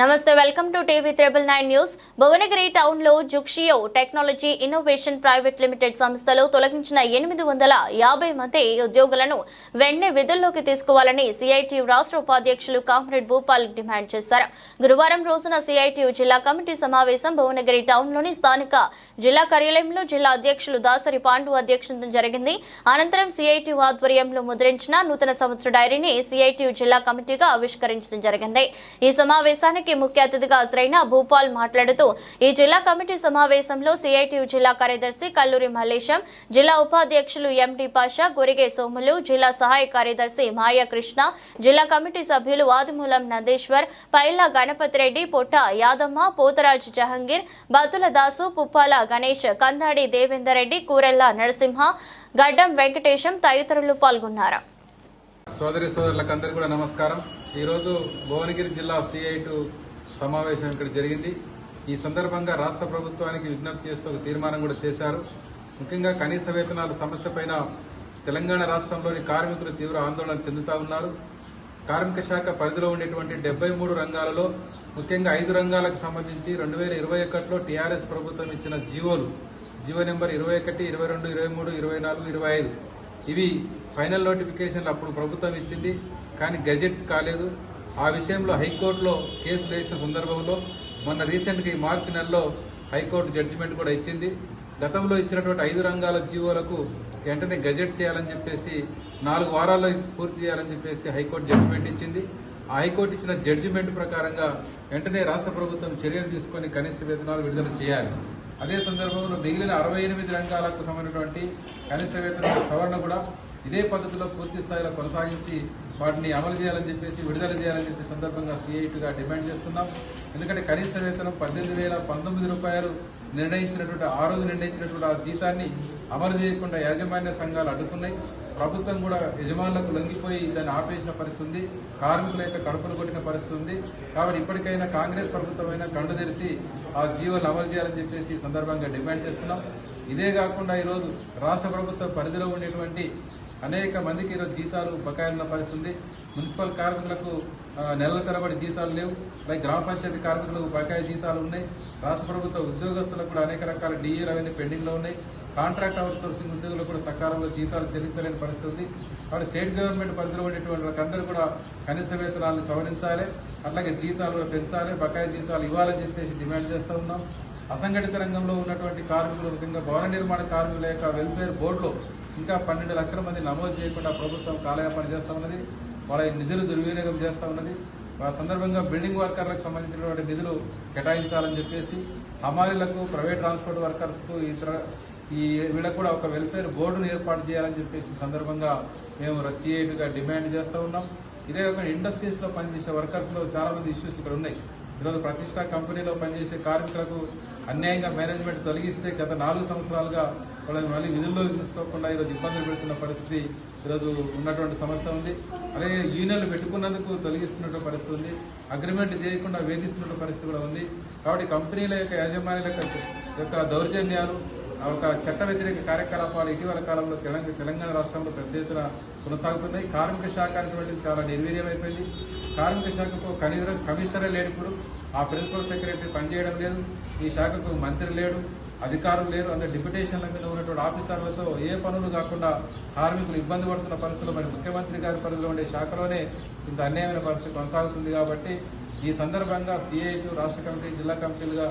నమస్తే welcome to TV triple nine news. Bhuvanagiri టౌన్లో జుక్షియో టెక్నాలజీ ఇన్నోవేషన్ ప్రైవేట్ లిమిటెడ్ సంస్థలో తొలగించిన ఎనిమిది వందల యాభై మంది ఉద్యోగులను వెంటనే విధుల్లోకి తీసుకోవాలని సిఐటియు రాష్ట్ర ఉపాధ్యక్షులు కామ్రేడ్ భూపాల్ డిమాండ్ చేశారు. గురువారం రోజున సిఐటియు జిల్లా కమిటీ సమావేశం భువనగిరి టౌన్లోని స్థానిక జిల్లా కార్యాలయంలో జిల్లా అధ్యక్షులు దాసరి పాండు అధ్యక్షతన జరిగింది. అనంతరం సిఐటియు ఆధ్వర్యంలో ముద్రించిన నూతన సంవత్సర డైరీని సిఐటియు జిల్లా కమిటీగా ఆవిష్కరించడం జరిగింది. ఈ సమావేశానికి ముఖ్య అతిథిగా హాజరైన భూపాల్ మాట్లాడుతూ ఈ జిల్లా కమిటీ సమావేశంలో సిఐటియు జిల్లా కార్యదర్శి కల్లూరి మల్లేశం జిల్లా ఉపాధ్యక్షులు ఎండి పాషా గురిగే సోములు జిల్లా సహాయ కార్యదర్శి మాయా కృష్ణ జిల్లా కమిటీ సభ్యులు ఆదిమూలం నందేశ్వర్ పైల గణపతి రెడ్డి పొట్ట యాదమ్మ పోతరాజ్ జహంగీర్ బతుల దాసు పుప్పాల గణేష్ కందాడి దేవేందర్ రెడ్డి కూరెల్ల నరసింహ గడ్డం వెంకటేశం తదితరులు పాల్గొన్నారు. సోదరి సోదరులకు అందరికీ కూడా నమస్కారం. ఈరోజు భువనగిరి జిల్లా సిఐటు సమావేశం ఇక్కడ జరిగింది. ఈ సందర్భంగా రాష్ట్ర ప్రభుత్వానికి విజ్ఞప్తి చేస్తూ ఒక తీర్మానం కూడా చేశారు. ముఖ్యంగా కనీస వేతనాల సమస్యపైన తెలంగాణ రాష్ట్రంలోని కార్మికులు తీవ్ర ఆందోళన చెందుతా ఉన్నారు. కార్మిక శాఖ పరిధిలో ఉండేటువంటి డెబ్బై మూడు రంగాలలో ముఖ్యంగా ఐదు రంగాలకు సంబంధించి రెండు వేల ఇరవై ఒకటిలో టీఆర్ఎస్ ప్రభుత్వం ఇచ్చిన జీవోలు జీవో నెంబర్ ఇరవై ఒకటి ఇరవై రెండు ఇరవై మూడు ఇరవై నాలుగు ఇరవై ఐదు. ఇవి ఫైనల్ నోటిఫికేషన్లు అప్పుడు ప్రభుత్వం ఇచ్చింది కానీ గజెట్ కాలేదు. ఆ విషయంలో హైకోర్టులో కేసులు వేసిన సందర్భంలో మొన్న రీసెంట్గా ఈ మార్చి నెలలో హైకోర్టు జడ్జిమెంట్ కూడా ఇచ్చింది. గతంలో ఇచ్చినటువంటి ఐదు రంగాల జీవోలకు వెంటనే గజెట్ చేయాలని చెప్పేసి నాలుగు వారాల్లో పూర్తి చేయాలని చెప్పేసి హైకోర్టు జడ్జిమెంట్ ఇచ్చింది. ఆ హైకోర్టు ఇచ్చిన జడ్జిమెంట్ ప్రకారంగా వెంటనే రాష్ట్ర ప్రభుత్వం చర్యలు తీసుకొని కనీస వేతనాలు విడుదల చేయాలి. అదే సందర్భంలో మిగిలిన అరవై ఎనిమిది రంగాలకు సంబంధించినటువంటి కనీస వేతనాల సవరణ కూడా ఇదే పద్ధతిలో పూర్తి స్థాయిలో కొనసాగించి వాటిని అమలు చేయాలని చెప్పేసి విడుదల చేయాలని చెప్పి సందర్భంగా సిఐటిగా డిమాండ్ చేస్తున్నాం. ఎందుకంటే కనీస వేతనం పద్దెనిమిది వేల పంతొమ్మిది రూపాయలు నిర్ణయించినటువంటి ఆ రోజు నిర్ణయించినటువంటి ఆ జీతాన్ని అమలు చేయకుండా యాజమాన్య సంఘాలు అడ్డుకున్నాయి. ప్రభుత్వం కూడా యజమానులకు లొంగిపోయి దాన్ని ఆపేసిన పరిస్థితి ఉంది. కార్మికుల యొక్క కడుపులు కొట్టిన పరిస్థితి ఉంది. కాబట్టి ఇప్పటికైనా కాంగ్రెస్ ప్రభుత్వమైనా కండు తెరిచి ఆ జీవోలు అమలు చేయాలని చెప్పేసి సందర్భంగా డిమాండ్ చేస్తున్నాం. ఇదే కాకుండా ఈరోజు రాష్ట్ర ప్రభుత్వ పరిధిలో ఉండేటువంటి అనేక మందికి ఈరోజు జీతాలు బకాయిలు ఉన్న పరిస్థితి ఉంది మున్సిపల్ కార్మికులకు నెలల తరబడి జీతాలు లేవు. అలాగే గ్రామ పంచాయతీ కార్మికులకు బకాయి జీతాలు ఉన్నాయి. రాష్ట్ర ప్రభుత్వ ఉద్యోగస్తులకు కూడా అనేక రకాల డీఏలు అవన్నీ పెండింగ్లో ఉన్నాయి. కాంట్రాక్ట్ అవుట్ సోర్సింగ్ కూడా సకాలంలో జీతాలు చెల్లించలేని పరిస్థితి ఉంది. కాబట్టి స్టేట్ గవర్నమెంట్ పరిధిలో ఉండేటువంటి వాళ్ళకందరూ కూడా కనీస వేతనాలను సవరించాలి అట్లాగే జీతాలు పెంచాలి బకాయి జీతాలు ఇవ్వాలని చెప్పేసి డిమాండ్ చేస్తూ ఉన్నాం. అసంఘటిత రంగంలో ఉన్నటువంటి కార్మికులు ముఖ్యంగా భవన నిర్మాణ కార్మికుల యొక్క వెల్ఫేర్ బోర్డులో ఇంకా పన్నెండు లక్షల మంది నమోదు చేయకుండా ప్రభుత్వం కాలయాపన చేస్తూ ఉన్నది. వాళ్ళ నిధులు దుర్వినియోగం చేస్తూ ఉన్నది. ఆ సందర్భంగా బిల్డింగ్ వర్కర్లకు సంబంధించినటువంటి నిధులు కేటాయించాలని చెప్పేసి హమాలీలకు ప్రైవేట్ ట్రాన్స్పోర్ట్ వర్కర్స్కు ఇతర ఈ వీళ్ళకు కూడా ఒక వెల్ఫేర్ బోర్డును ఏర్పాటు చేయాలని చెప్పేసి సందర్భంగా మేము సిఐటిగా డిమాండ్ చేస్తూ ఉన్నాం. ఇదే కాకుండా ఇండస్ట్రీస్లో పనిచేసే వర్కర్స్లో చాలామంది ఇష్యూస్ ఇక్కడ ఉన్నాయి. ఈరోజు ప్రతిష్ట కంపెనీలో పనిచేసే కార్మికులకు అన్యాయంగా మేనేజ్మెంట్ తొలగిస్తే గత నాలుగు సంవత్సరాలుగా వాళ్ళని మళ్ళీ విధుల్లోకి తీసుకోకుండా ఈరోజు ఇబ్బందులు పెడుతున్న పరిస్థితి ఈరోజు ఉన్నటువంటి సమస్య ఉంది. అలాగే యూనియన్లు పెట్టుకున్నందుకు తొలగిస్తున్నటువంటి పరిస్థితి ఉంది. అగ్రిమెంట్ చేయకుండా వేధిస్తున్న పరిస్థితి కూడా ఉంది. కాబట్టి కంపెనీల యొక్క యాజమాన్యాల యొక్క యొక్క దౌర్జన్యాలు ఒక చట్ట వ్యతిరేక కార్యకలాపాలు ఇటీవల కాలంలో తెలంగాణ తెలంగాణ రాష్ట్రంలో పెద్ద ఎత్తున కొనసాగుతున్నాయి. కార్మిక శాఖ అనేటువంటిది చాలా నిర్వీర్యమైపోయింది. కార్మిక శాఖకు కనీస కమిషనర్ లేడు ఇప్పుడు. ఆ ప్రిన్సిపల్ సెక్రటరీ పనిచేయడం లేదు. ఈ శాఖకు మంత్రి లేడు. అధికారులు లేరు. అంటే డిప్యుటేషన్ల మీద ఉన్నటువంటి ఆఫీసర్లతో ఏ పనులు కాకుండా కార్మికులు ఇబ్బంది పడుతున్న పరిస్థితులు మరి ముఖ్యమంత్రి గారి పరిధిలో ఉండే శాఖలోనే ఇంత అన్యాయమైన పరిస్థితి కొనసాగుతుంది కాబట్టి ఈ సందర్భంగా సిఐటు రాష్ట్ర కమిటీ జిల్లా కమిటీలుగా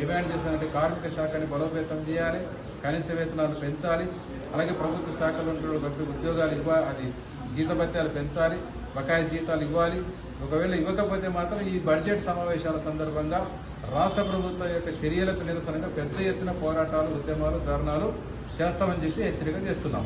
డిమాండ్ చేసినట్టు కార్మిక శాఖని బలోపేతం చేయాలి కనీస వేతనాలు పెంచాలి అలాగే ప్రభుత్వ శాఖలు ఉన్నటువంటి ఉద్యోగాలు ఇవ్వాలి అది జీతభత్యాలు పెంచాలి బకాయి జీతాలు ఇవ్వాలి. ఒకవేళ ఇవ్వకపోతే మాత్రం ఈ బడ్జెట్ సమావేశాల సందర్భంగా రాష్ట్ర ప్రభుత్వం యొక్క చర్యలకు నిరసనగా పెద్ద ఎత్తున పోరాటాలు ఉద్యమాలు ధర్నాలు చేస్తామని చెప్పి హెచ్చరిక చేస్తున్నాం.